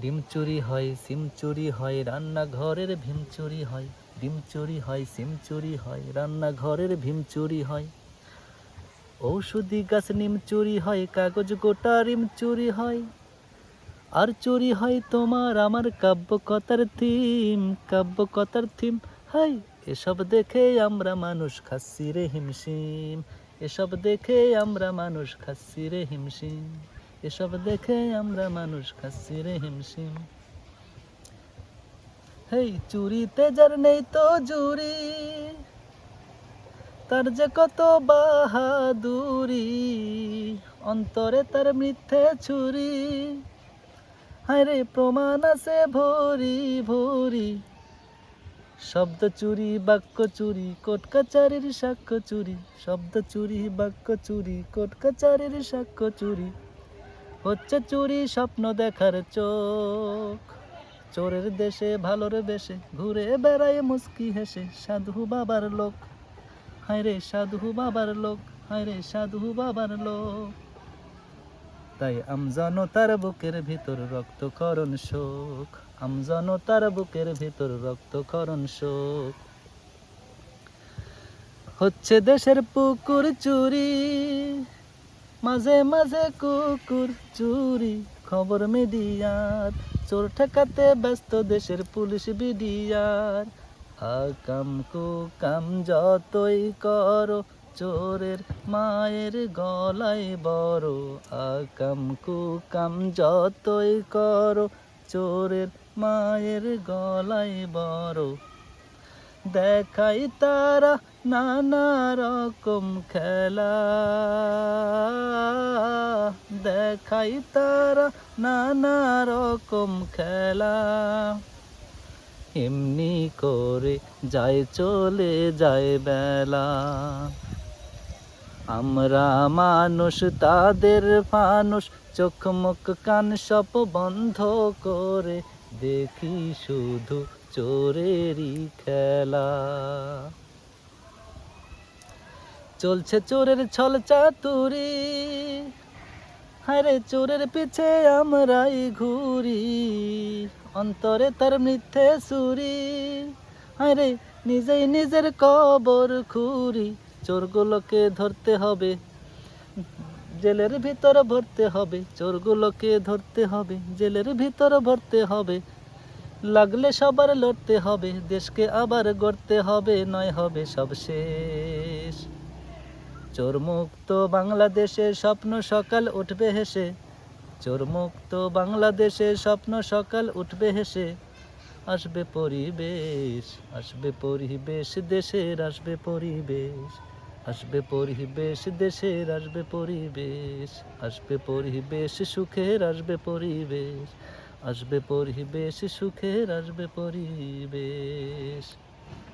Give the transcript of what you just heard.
ডিম চুরি হয়, সিম চুরি হয়, রান্নাঘরের ভীম চুরি হয়, ডিম চুরি হয়, সিম চুরি হয়, রান্নাঘরের ভীম চুরি হয়। ঔষধি গাছ নিম চুরি হয়, কাগজ গোটা রিম চুরি হয়। আর চুরি হয় তোমার, আমার কাব্য কথার থিম কাব্য কথার থিম। হাই, এসব দেখে আমরা মানুষ খাচ্ছি রে হিমশিম। এসব দেখে আমরা মানুষ খাচ্ছি রে হিমশিম। এসব দেখে আমরা মানুষ খাচ্ছি রে হিমশিম। হেই, চুরিতে যার নেই তো জুরি, তার যে কত বাহাদুরি, অন্তরে তার মিথ্যে ছুরি। হায় রে প্রমাণ আছে ভরি ভরি, শব্দ চুরি, বাক্য চুরি, কোট কাচারির সাক্ষ্য চুরি, শব্দ চুরি, বাক্য চুরি, কোট কাচারির সাক্ষ্য চুরি। হচ্ছে চুরি স্বপ্ন দেখার চোখ। চোরের দেশে ভালোর বেশে ঘুরে বেড়ায় মুস্কি হেসে সাধু বাবার লোক। হায় রে সাধু বাবার লোক, হায় রে সাধু বাবার লোক। তাই আমজানো তার বুকের ভিতর রক্তকরণ শোক। আমজানো তার বুকের ভিতর রক্তকরণ শোক। হচ্ছে দেশের পুকুর চুরি মাঝে মাঝে কুকুর চুরি, খবর মিডিয়ার। চোর ঠেকাতে ব্যস্ত দেশের পুলিশ বিডিয়ার আকাম কুকাম যতই করো, চোরের মায়ের গলায় বড়। আকাম কুকাম যতই করো, চোরের মায়ের গলায় বড়। দেখাই তারা নানা রকম খেলা। দেখাই তারা নানা রকম খেলা। এমনি করে যায় চলে যায় বেলা। আমরা মানুষ, তাদের মানুষ চোখ মুখ কান সব বন্ধ করে দেখি শুধু চোরেরই খেলা। চলছে চোরের ছল চাতুরি হারে চোরের পিছে আমরাই ঘুরি। অন্তরে তার মিথ্যে সুরি হারে নিজেই নিজের কবর খুরি চোরগুলোকে ধরতে হবে, জেলের ভিতর ভরতে হবে। চোরগুলোকে ধরতে হবে, জেলের ভিতর ভরতে হবে লাগলে সবার লড়তে হবে, দেশকে আবার গড়তে হবে, নয় হবে সব শেষ। চোর মুক্ত বাংলাদেশের স্বপ্ন সকাল উঠবে হেসে চোর মুক্ত বাংলাদেশের স্বপ্ন সকাল উঠবে হেসে, আসবে পরিবেশ আসবে পরিবেশ দেশের, আসবে পরিবেশ আসবে পরিবেশ দেশের, আসবে পরিবেশ আসবে পরিবেশ সুখের, আসবে পরিবেশ। আসবে পরিবেশ সুখের আসবে পরিবেশ।